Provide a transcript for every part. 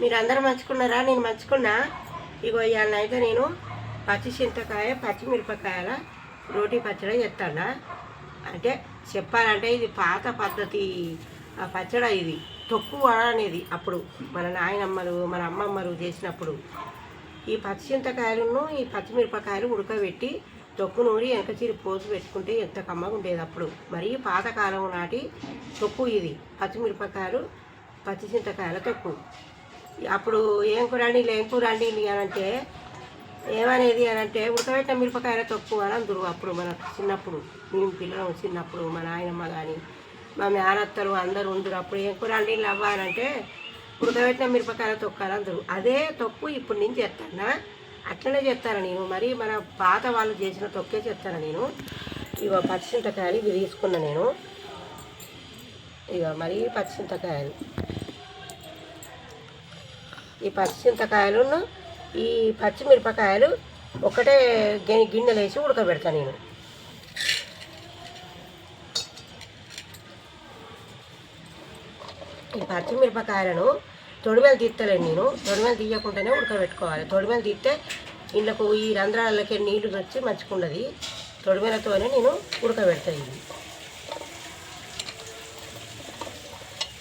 మీరు అందరూ మంచుకున్నారా నేను మంచుకున్నా ఇగో ఇవాళ అయితే నేను పచ్చి చింతకాయ పచ్చిమిరపకాయల రోటీ పచ్చడి చేస్తాడా అంటే చెప్పాలంటే ఇది పాత పద్ధతి ఆ పచ్చడి ఇది. తొక్కు అనేది అప్పుడు మన నాయనమ్మలు మన అమ్మమ్మలు చేసినప్పుడు ఈ పచ్చి చింతకాయలను ఈ పచ్చిమిరపకాయలు ఉడకబెట్టి తొక్కు నూరి వెనకచీరి పోసి పెట్టుకుంటే ఎంత కమ్మగా ఉండేది అప్పుడు. మరి పాతకాలం నాటి తొక్కు ఇది. పచ్చిమిరపకాయలు పచ్చి చింతకాయల తొక్కు. అప్పుడు ఏం కూరండి ఏం కూరండి అని అంటే ఏమనేది అని అంటే ఉడకబెట్టిన మిరపకాయల తొక్కు అని అందరు అప్పుడు మన చిన్నప్పుడు. మేము పిల్లలు చిన్నప్పుడు మా నాయనమ్మ కానీ మా మేనత్తలు అందరూ ఉందరు అప్పుడు ఏం కూరండి అవ్వ అని అంటే ఉడకబెట్టిన మిరపకాయల తొక్కు అని అందరు అదే తొక్కు ఇప్పుడు నేను చేస్తానా అట్లనే చేస్తాను నేను. మరి మన పాత వాళ్ళు చేసిన తొక్కే చేస్తాను నేను. ఇగో పచ్చిమిరపకాయలు ఇవి తీసుకున్నా నేను. ఇక మరి పచ్చిమిరపకాయలు ఈ పచ్చిమిరపకాయలను ఈ పచ్చిమిరపకాయలు ఒకటే గిన్నె గిన్నెలు వేసి ఉడకబెడతాను నేను. ఈ పచ్చిమిరపకాయలను తొడిమెలు తీస్తలేను నేను. తొడిమెలు తీయకుండానే ఉడకబెట్టుకోవాలి. తొడిమెలు తీస్తే ఇండ్లకు ఈ రంధ్రాలకే నీళ్ళు వచ్చి మంచుకున్నది తొడిమెలతోనే నేను ఉడకబెడతాను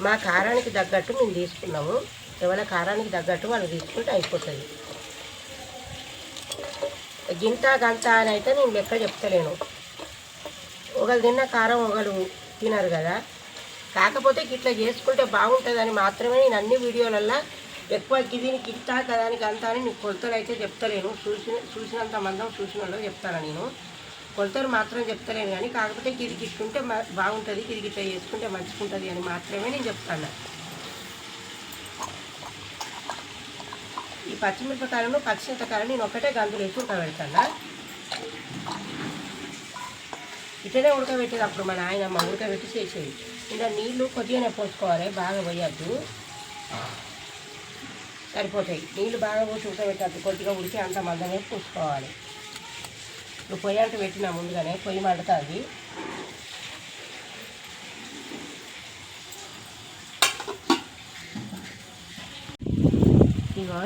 మా కారానికి తగ్గట్టు మేము తీసుకున్నాము. ఎవరి కారానికి తగ్గట్టు వాళ్ళు తీసుకుంటే అయిపోతుంది. గింత గంత అని అయితే నేను లెక్క చెప్తలేను. ఒకరు తిన్న కారం ఒకరు తినరు కదా. కాకపోతే ఇట్లా చేసుకుంటే బాగుంటుందని మాత్రమే నేను అన్ని వీడియోలల్లో ఎక్కువ దీనికి ఇంత కదానికి అంత అని నీకు కొలతలు అయితే చెప్తలేను. చూసిన చూసినంత మందం చూసిన వాళ్ళు చెప్తాను నేను. కొలతలు మాత్రం చెప్తలేను కానీ కాకపోతే గిరికి ఇట్టుంటే బాగుంటుంది గిరికి ఇట్లా చేసుకుంటే మంచిగుంటుంది అని మాత్రమే నేను చెప్తాను. పచ్చిమిరపకాయలను పచ్చిమిరపకాయలు నేను ఒకటే గంతులు వేసి ఉడకబెడతాను? ఇట్లనే ఉడకబెట్టేది అప్పుడు మా నాయనమ్మ ఉడకబెట్టి చేసేది. ఇంకా నీళ్ళు కొద్దిగానే పోసుకోవాలి బాగా పోయద్దు. సరిపోతాయి. నీళ్ళు బాగా పోసి ఉడకబెట్టద్దు. కొద్దిగా ఉడికి అంత మందమే పూసుకోవాలి. ఇప్పుడు పొయ్యి అంట పెట్టినా ముందుగానే పొయ్యి మండుతుంది.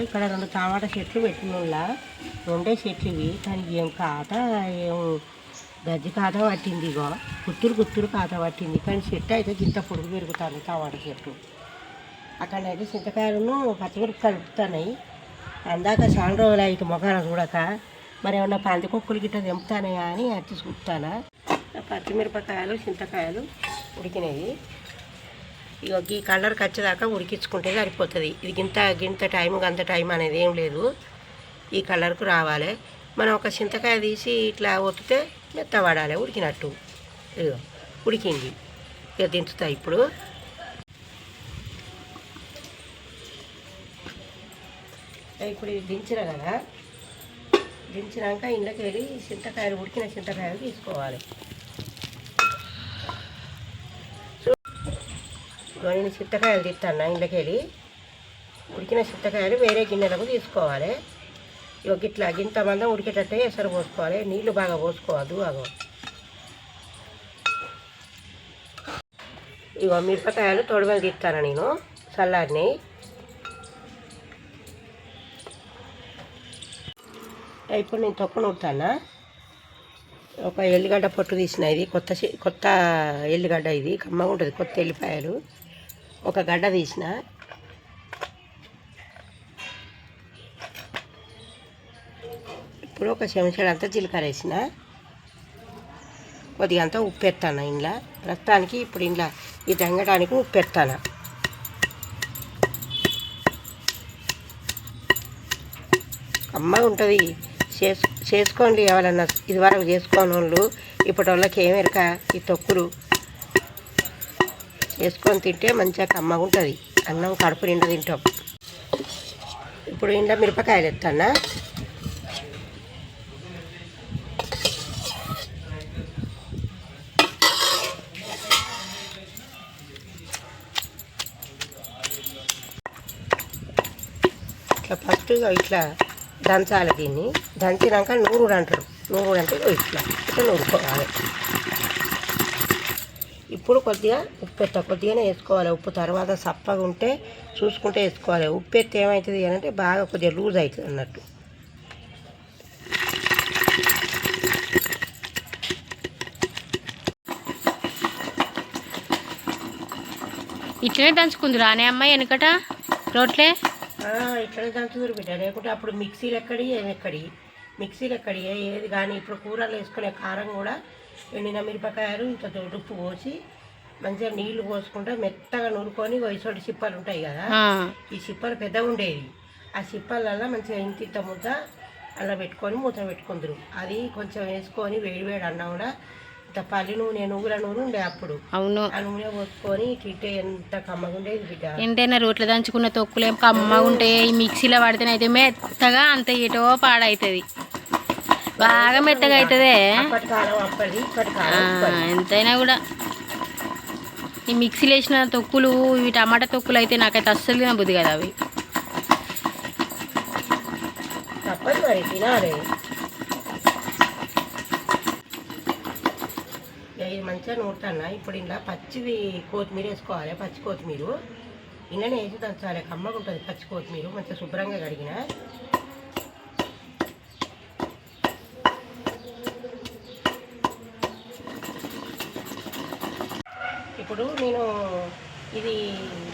ఇక్కడ రెండు టమాటా చెట్లు పెట్టినలా రెండే చెట్లు ఇవి. కానీ ఏం కాత ఏం గజ్జి కాత పట్టింది ఇగో కుత్తురు కుత్తురు కాత పట్టింది. కానీ చెట్టు అయితే గింత పొడుగు పెరుగుతుంది టమాటా చెట్టు. అక్కడైతే చింతకాయలను పచ్చిమిరపకాయలు కలుపుతున్నాయి అందాక చాలా రోజులు అయితే మొఖాన చూడక. మరి ఏమన్నా పంది కుక్కలు గిట్ట తెంపుతానయా అని అచ్చి చూపుతానా. పచ్చిమిరపకాయలు చింతకాయలు ఉడికినాయి. ఇక ఈ కలర్కి వచ్చేదాకా ఉడికించుకుంటే సరిపోతుంది. ఇది గింత గింత టైం గంత టైం అనేది ఏం లేదు. ఈ కలర్కు రావాలి. మనం ఒక చింతకాయ తీసి ఇట్లా ఒత్తితే మెత్తబడాలి ఉడికినట్టు. ఇదిగో ఉడికింది. ఇక దించుతా ఇప్పుడు. ఇప్పుడు ఇది దించిన కదా దించినాక ఇండ్లకి వెళ్ళి చింతకాయలు ఉడికిన చింతకాయలు తీసుకోవాలి. ఇదిగో నేను చిత్తకాయలు తీస్తాను ఇంట్లోకి వెళ్ళి ఉడికిన చిత్తకాయలు వేరే గిన్నెలకు తీసుకోవాలి. ఇక ఇట్లా గింత మందం ఉడికేటట్టే ఎసరు పోసుకోవాలి. నీళ్ళు బాగా పోసుకోవద్దు అగో. ఇగో మిరపకాయలు తొడిమలు తీస్తాను నేను చల్లారిని ఇప్పుడు నేను తొక్క నూరుతానా ఒక ఎల్లిగడ్డ పొట్టు తీసిన ఇది కొత్త కొత్త ఎల్లిగడ్డ ఇది కమ్మగా ఉంటుంది కొత్త ఎల్లిపాయలు. ఒక గడ్డ తీసిన. ఇప్పుడు ఒక చెంచాడు అంతా జీలకర్ర వేసిన. కొద్దిగా అంతా ఉప్పు ఎత్తాను ఇంట్లో ప్రస్తుతానికి ఇప్పుడు ఇంట్లో ఈ తంగడానికి ఉప్పు ఎత్తాను అమ్మ ఉంటుంది. చేసు చేసుకోండి ఎవరన్నా ఇదివరకు చేసుకోని వాళ్ళు ఇప్పటి వాళ్ళకి ఏమెరక ఈ తొక్కులు. వేసుకొని తింటే మంచిగా కమ్మగా ఉంటుంది. అన్నం కడుపు నిండా తింటాం. ఇప్పుడు ఇంట్లో మిరపకాయలు ఎత్తానా ఇట్లా ఫస్ట్ ఇట్లా దంచాలి దీన్ని. దంచినాక నూరుడు అంటారు. నూరుడు అంటే ఇట్లా. ఇట్లా నూరుకోవాలి. ఇప్పుడు కొద్దిగా ఉప్పు ఎత్త కొద్దిగానే వేసుకోవాలి. ఉప్పు తర్వాత సప్పగా ఉంటే చూసుకుంటే వేసుకోవాలి. ఉప్పు ఎత్తే ఏమవుతుంది అంటే బాగా కొద్దిగా లూజ్ అవుతుంది అన్నట్టు. ఇట్లనే దంచుకుంది రానే అమ్మాయి వెనకట? రోట్లే? ఇట్లనే దంచుదురు బిడ్డ. లేకుంటే అప్పుడు మిక్సీలు ఎక్కడి ఏమి ఎక్కడి? మిక్సీలు ఎక్కడి? ఏది కానీ ఇప్పుడు కూరలు వేసుకునే కారం కూడా ఎండిన మిరపకాయలు ఇంత ఉప్పు పోసి మంచిగా నీళ్ళు పోసుకుంటే మెత్తగా నూరుకొని వయసోటి చిప్పలు ఉంటాయి కదా ఈ చిప్పలు పెద్దగా ఉండేది ఆ చిప్పలల్లో మంచిగా ఇంత ఇంత ముద్ద అలా పెట్టుకొని మూత పెట్టుకుందరు అది కొంచెం వేసుకొని వేడి వేడి అన్నా కూడా ఇంత పల్లి నూనె నువ్వుల నూనె ఉండే అప్పుడు. అవును. ఆ నూనె పోసుకొని తింటే ఎంత కమ్మగా ఉండేది బిడ్డ. ఏంటైనా రోట్ల దంచుకున్న తొక్కులేం కమ్మగా ఉంటే ఈ మిక్సీలో పడితేనైతే మెత్తగా అంత ఏటో పాడవుతుంది బాగా మెత్తగా అవుతుంది. ఎంతైనా కూడా. ఈ మిక్సీలో వేసిన తొక్కులు ఇవి టమాటా తొక్కులు అయితే నాకైతే అస్సలు తినబుద్ది కదా అవి. తప్పదు మరి తినాలి. ఇది మంచిగా నూరుతాను? ఇప్పుడు ఇలా పచ్చివి కొత్తిమీర వేసుకోవాలి పచ్చి కొత్తిమీర. ఇలానే వేసి దంచాలి కమ్మగా ఉంటుంది పచ్చి కొత్తిమీర మంచిగా శుభ్రంగా కడిగిన. ఇప్పుడు నేను ఇది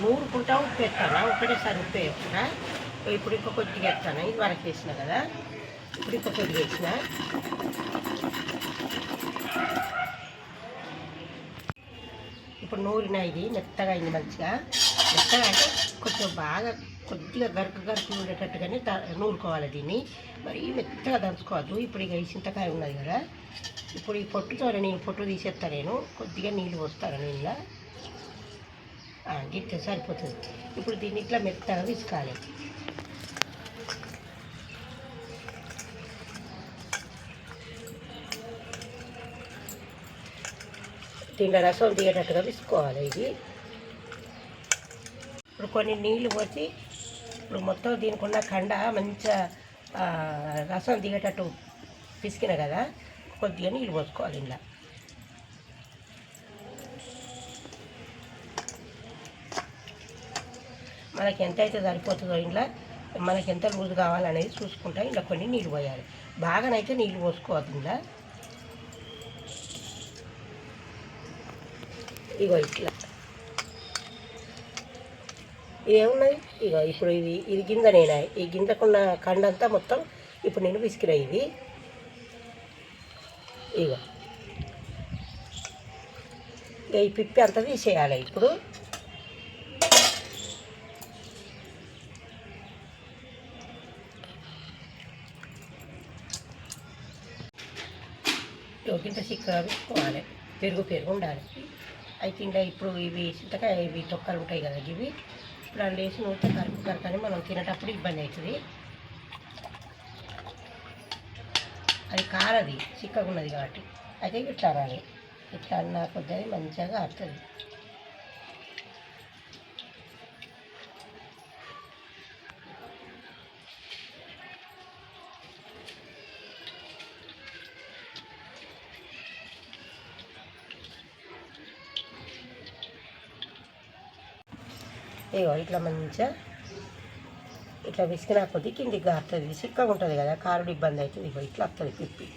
నూరుకుంటా ఉప్పు వేస్తాను ఒకటేసారి ఉప్పు వేస్తున్నా ఇప్పుడు ఇంకో కొద్దిగా వేస్తాను. ఇది వరకు వేసిన కదా? ఇప్పుడు ఇంకో కొద్దిగా వేసిన. ఇప్పుడు నూరిన ఇది మెత్తగా అయింది మంచిగా. మెత్తగా అంటే కొంచెం బాగా కొద్దిగా గరుకు గరుకు ఉండేటట్టుగానే నూరుకోవాలి దీన్ని. మరి మెత్తగా దంచుకోవద్దు. ఇప్పుడు ఇక ఈ చింతకాయ ఉన్నది కదా. ఇప్పుడు ఈ పొట్టుతో నేను పొట్టు తీసేస్తా నేను. కొద్దిగా నీళ్ళు పోస్తాను నీళ్ళ. గిట్టే సరిపోతుంది. ఇప్పుడు దీన్ని ఇట్లా మెత్తగా విసుకాలి. దీంట్లో రసం దిగేటట్టుగా విసుకోవాలి ఇది. ఇప్పుడు కొన్ని నీళ్ళు పోసి ఇప్పుడు మొత్తం దీనికి ఉన్న కండ మంచిగా రసం దిగేటట్టు పిసికిన కదా. కొద్దిగా నీళ్ళు పోసుకోవాలి ఇలా మనకి ఎంత అయితే సరిపోతుందో ఇంట్లో మనకి ఎంత లూజ్ కావాలనేది చూసుకుంటా ఇలా కొన్ని నీళ్ళు పోయాలి. బాగానైతే నీళ్ళు పోసుకోవద్దు ఇలా ఇగో ఇట్లా. ఇదేమున్నది ఇగో ఇప్పుడు ఇది ఇది గింజ నేనా. ఈ గింజకున్న కండంతా మొత్తం ఇప్పుడు నేను విసికిన ఇది ఇగో. ఈ పిప్పి అంతా తీసేయాలి ఇప్పుడు. ఇంత చిక్కగా పెరుగు పెరుగు ఉండాలి. అయితే ఇంకా ఇప్పుడు ఇవి చింతకాయ ఇవి తొక్కలు ఉంటాయి కదా ఇవి ఇప్పుడు అందులో వేసి నూనె కరుపు కరకని మనం తినేటప్పుడు ఇబ్బంది అవుతుంది. అది కారది చిక్కగా ఉన్నది కాబట్టి. అయితే ఇట్లా అనాలి ఇట్లా అన్నా కొద్దిగా మంచిగా ఆడుతుంది ఇగో ఇట్లా మంచిగా ఇట్లా విసికినా కొద్ది కిందికి గారుతుంది చిక్కగా ఉంటుంది కదా కారుడు ఇబ్బంది అవుతుంది. ఇప్పుడు ఇట్లా వస్తుంది పిప్పి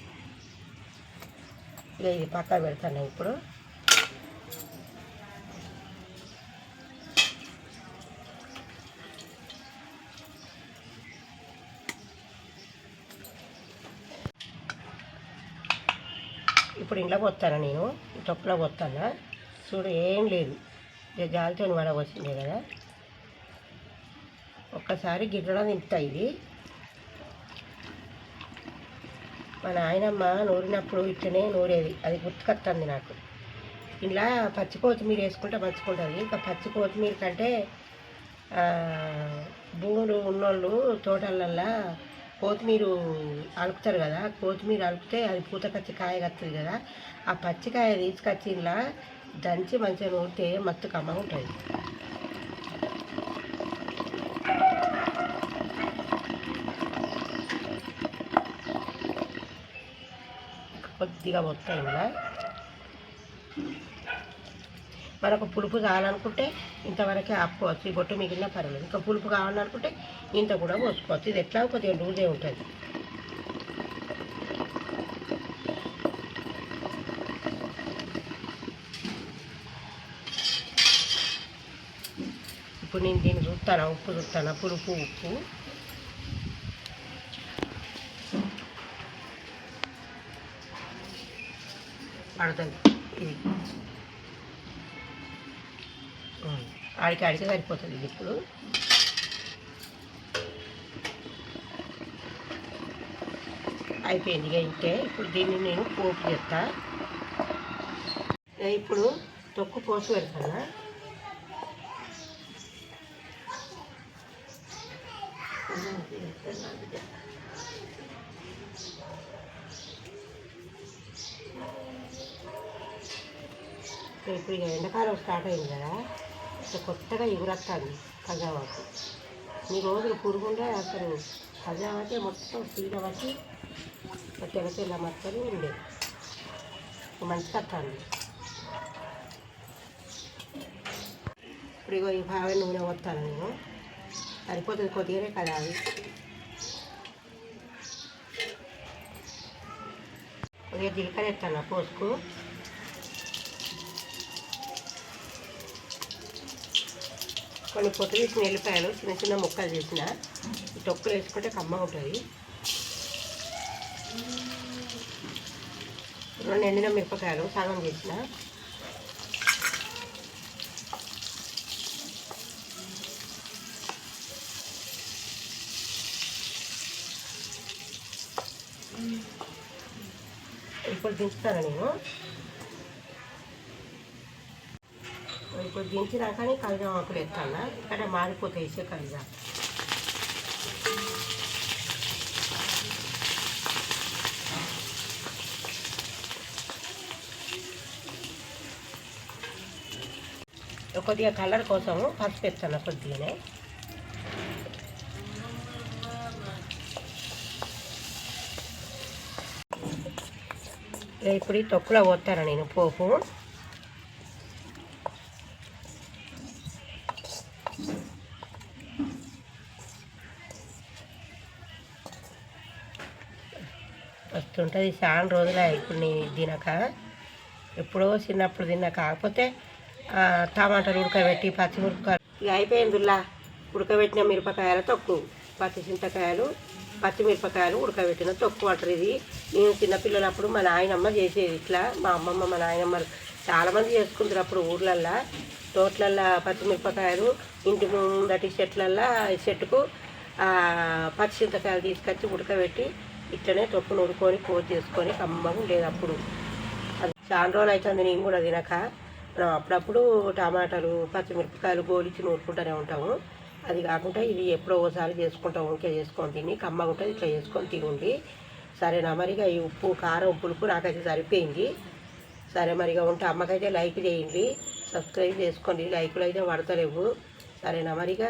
ఇక ఇది పక్క పెడతాను ఇప్పుడు. ఇప్పుడు ఇంట్లో పోతాను నేను? తొప్పలో తొప్పులో పోతాను? చూడు ఏం లేదు. ఇక జాలితో వడ వచ్చింది కదా. ఒక్కసారి గిన్నెలో దింపుతా ఇది. మా నాయనమ్మ నూరినప్పుడు ఇట్లనే నూరేది. అది గుర్తుకొస్తుంది నాకు. ఇలా పచ్చి కొత్తిమీర వేసుకుంటే మంచుకుంటుంది ఇంకా పచ్చి కొత్తిమీర కంటే భూములు ఉన్నోళ్ళు తోటలల్లో కొత్తిమీర అలుపుతారు కదా కొత్తిమీర అలిపితే అది పూతకచ్చి కాయ కత్తుంది కదా ఆ పచ్చికాయ తీసుకొచ్చి ఇలా దంచి మంచిగా నూరితే మత్తు కమ్మ ఉంటుంది కొద్దిగా మొత్తం ఇలా మనకు పులుపు కావాలనుకుంటే ఇంతవరకే ఆపుకోవచ్చు. ఈ బొట్టు మిగిలిన పర్వాలేదు. ఇంకా పులుపు కావాలనుకుంటే ఇంత కూడా పోసుకోవచ్చు. ఇది ఎట్లా కొద్దిగా లూజే ఉంటుంది. ఇప్పుడు నేను దీన్ని చూస్తాను ఉప్పు చూస్తాను పులుపు ఉప్పు. పడుతుంది. ఇది. ఆడికి ఆడికి సరిపోతుంది ఇది ఇప్పుడు. అయిపోయింది ఇక ఇప్పుడు దీన్ని నేను పోపు చేస్తా. ఇప్పుడు తొక్కు పోసి పెడతాను ఇప్పుడు ఇక ఎండాకాలం స్టార్ట్ అయింది కదా ఇక కొత్తగా ఎగురొస్తుంది ఖజావాకు ఈ రోజులు పురుగుండే అసలు ఖజావాకే మొత్తం సీడ వచ్చి తెల్ల తెల్ల మచ్చలు ఉండేది మంచి మంచిగా వస్తుంది ఇప్పుడు ఇగో ఈ బాగా నూనె వస్తాను నేను. సరిపోతుంది కొద్దిగానే కదా అది. కొద్దిగా జీలకర్ర ఎత్తాను పోసుకు. కొన్ని పొట్టు ఎల్లిపాయలు చిన్న చిన్న ముక్కలు చేసిన. తొక్కులు వేసుకుంటే కమ్మ ఉంటుంది రెండు ఎండిన మిరపకాయలు సగం చేసిన. ఇప్పుడు దించుతాను నేను. ఇప్పుడు దించినాకనే కలిజా ఆకులు ఎత్తాను ఇక్కడ మారిపోతాయి ఇసే కలిజా కొద్దిగా కలర్ కోసము పసుపు ఎత్తాను కొద్దిగానే. ఇప్పుడు ఈ తొక్కులో పోతాను నేను పోపు. ఉంటుంది. చాలా రోజులు ఇప్పుడు నీ తినక. ఎప్పుడో చిన్నప్పుడు తిన్నా. కాకపోతే టమాటాలు ఉడకబెట్టి పచ్చిమిరపకాయలు ఇక అయిపోయిందిలా ఉడకబెట్టిన మిరపకాయల తొక్కు. పచ్చి చింతకాయలు పచ్చిమిరపకాయలు ఉడకబెట్టిన తొక్కు అంటారు ఇది. నేను చిన్నపిల్లలప్పుడు మా నాయనమ్మ చేసేది ఇట్లా. మా అమ్మమ్మ మా నాయనమ్మ చాలామంది చేసుకుంటారు అప్పుడు ఊర్లల్లో. తోటలల్లో పచ్చిమిరపకాయలు ఇంటి ముందటి చెట్లల్లో చెట్టుకు పచ్చి చింతకాయలు తీసుకొచ్చి ఉడకబెట్టి ఇట్లనే తొక్కు నూరుకొని పోసి చేసుకొని కమ్మగా ఉండేది అప్పుడు అది చాలా రోజులు అవుతుంది నేను కూడా తినక. మనం అప్పుడప్పుడు టమాటాలు పచ్చిమిరపకాయలు గోలిచి నూరుకుంటూనే ఉంటాము. అది కాకుండా ఇది ఎప్పుడో ఒకసారి చేసుకుంటాం ఇంకే చేసుకొని తిని కమ్మగా ఉంటుంది ఇట్లా చేసుకొని తినండి. సరేనా మరిగా ఈ ఉప్పు కారం పులుపు నాకైతే సరిపోయింది. సరే మరిగా ఉంటే అమ్మకైతే లైక్ చేయండి. సబ్స్క్రైబ్ చేసుకోండి. లైకులు అయితే పడతలేవు. సరేనా మరిగా